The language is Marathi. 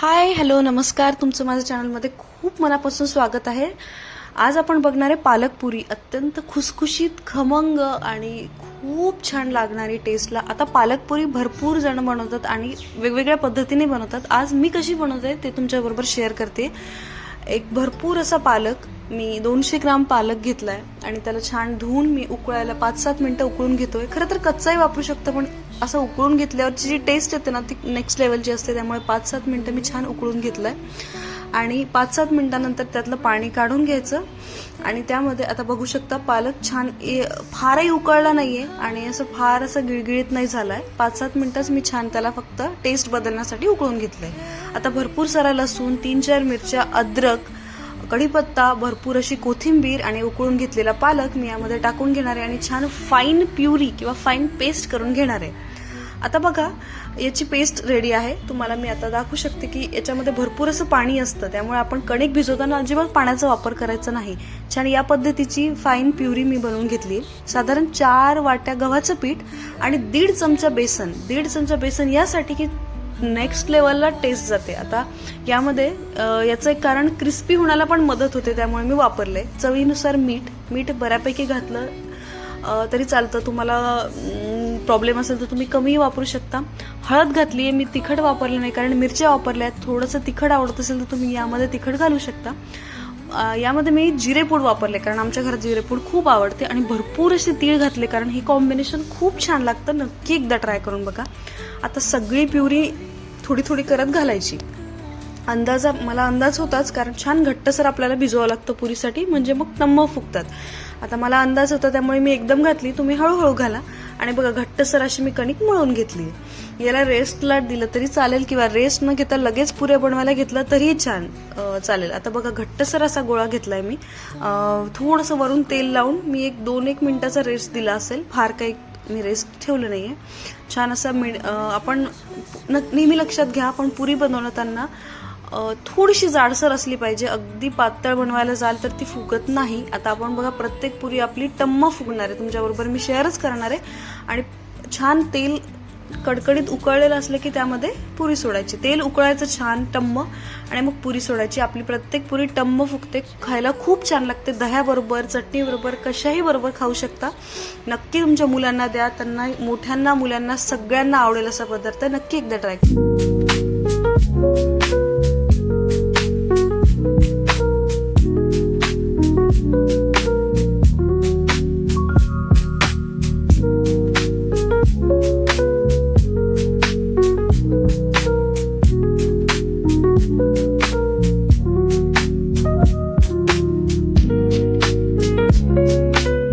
हाय हॅलो नमस्कार. तुमचं माझ्या चॅनलमध्ये खूप मनापासून स्वागत आहे. आज आपण बघणार आहे पालकपुरी अत्यंत खुसखुशीत खमंग आणि खूप छान लागणारी टेस्टला आता पालकपुरी भरपूर जण बनवतात आणि वेगवेगळ्या पद्धतीने बनवतात. आज मी कशी बनवते ते तुमच्याबरोबर शेअर करते. एक भरपूर असा पालक मी दोनशे ग्राम पालक घेतलाय आणि त्याला छान धुवून मी उकळायला पाच सात मिनिटं उकळून घेतोय. खरं तर कच्चाही वापरू शकतो पण असं उकळून घेतल्यावरची जी टेस्ट येते ना ती नेक्स्ट लेवलची असते त्यामुळे पाच सात मिनिटं मी छान उकळून घेतलंय. आणि पाच सात मिनटानंतर त्यातलं पाणी काढून घ्यायचं. आणि त्यामध्ये आता बघू शकता पालक छान ए- फारही उकळला नाहीये आणि असं फार असं गिळगिळीत नाही झालाय. पाच सात मिनिटच मी छान त्याला फक्त टेस्ट बदलण्यासाठी उकळून घेतलंय. आता भरपूर सारा लसूण तीन चार मिरच्या अद्रक कढीपत्ता भरपूर अशी कोथिंबीर आणि उकळून घेतलेला पालक मी यामध्ये टाकून घेणार आहे आणि छान फाईन प्युरी किंवा फाईन पेस्ट करून घेणार आहे. आता बघा याची पेस्ट रेडी आहे. तुम्हाला मी आता दाखवू शकते की याच्यामध्ये भरपूर असं पाणी असतं. त्यामुळे आपण कणिक भिजवताना अजिबात पाण्याचा वापर करायचा नाही. छान या पद्धतीची फाईन प्युरी मी बनवून घेतली. साधारण चार वाट्या गव्हाचं पीठ आणि दीड चमचा बेसन. दीड चमचा बेसन यासाठी की नेक्स्ट लेवलला टेस्ट जाते. आता यामध्ये याचं एक कारण क्रिस्पी होण्याला पण मदत होते त्यामुळे मी वापरले. चवीनुसार मीठ. मीठ बऱ्यापैकी घातलं तरी चालतं. तुम्हाला प्रॉब्लेम असेल तर तुम्ही कमीही वापरू शकता. हळद घातली आहे मी तिखट वापरलं नाही कारण मिरच्या वापरल्या आहेत थोडंसं तिखट आवडत असेल तर तुम्ही यामध्ये तिखट घालू शकता. यामध्ये मी जिरेपूड वापरले कारण आमच्या घरात जिरेपूड खूप आवडते. आणि भरपूर असे तीळ घातले कारण हे कॉम्बिनेशन खूप छान लागतं. नक्की एकदा ट्राय करून बघा. आता सगळी प्युरी थोडी थोडी करत घालायची. अंदाजा मला अंदाज होताच कारण छान घट्टसर आपल्याला भिजवावं लागतं पुरीसाठी म्हणजे मग नम्म फुगतात. आता मला अंदाज होता त्यामुळे मी एकदम घातली. तुम्ही हळूहळू घाला. आणि बघा घट्टसर अशी मी कणिक मळून घेतली. याला रेस्टला दिलं तरी चालेल किंवा रेस्ट न घेता लगेच पुरे बनवायला घेतलं तरीही छान चालेल. आता बघा घट्टसर असा गोळा घेतलाय मी. थोडंसं वरून तेल लावून मी एक दोन एक मिनिटाचा रेस्ट दिला असेल. फार काही मी रेस्ट ठेवलं आहे छान असा मिड आपण न- नेहमी लक्षात घ्या आपण पुरी बनवताना थोडीशी जाडसर असली पाहिजे. अगदी पातळ बनवायला जाल तर ती फुगत नाही. आता आपण बघा प्रत्येक पुरी आपली टम्म फुगणार आहे. तुमच्याबरोबर मी शेअरच करणार आहे. आणि छान तेल कडकडीत उकळलेलं असलं की त्यामध्ये पुरी सोडायची. तेल उकळायचं छान टम्म आणि मग पुरी सोडायची. आपली प्रत्येक पुरी टम्म फुगते. खायला खूप छान लागते. दह्याबरोबर चटणीबरोबर कशाही बरोबर खाऊ शकता. नक्की तुमच्या मुलांना द्या. त्यांना मोठ्यांना मुलांना सगळ्यांना आवडेल असा पदार्थ नक्की एकदा ट्राय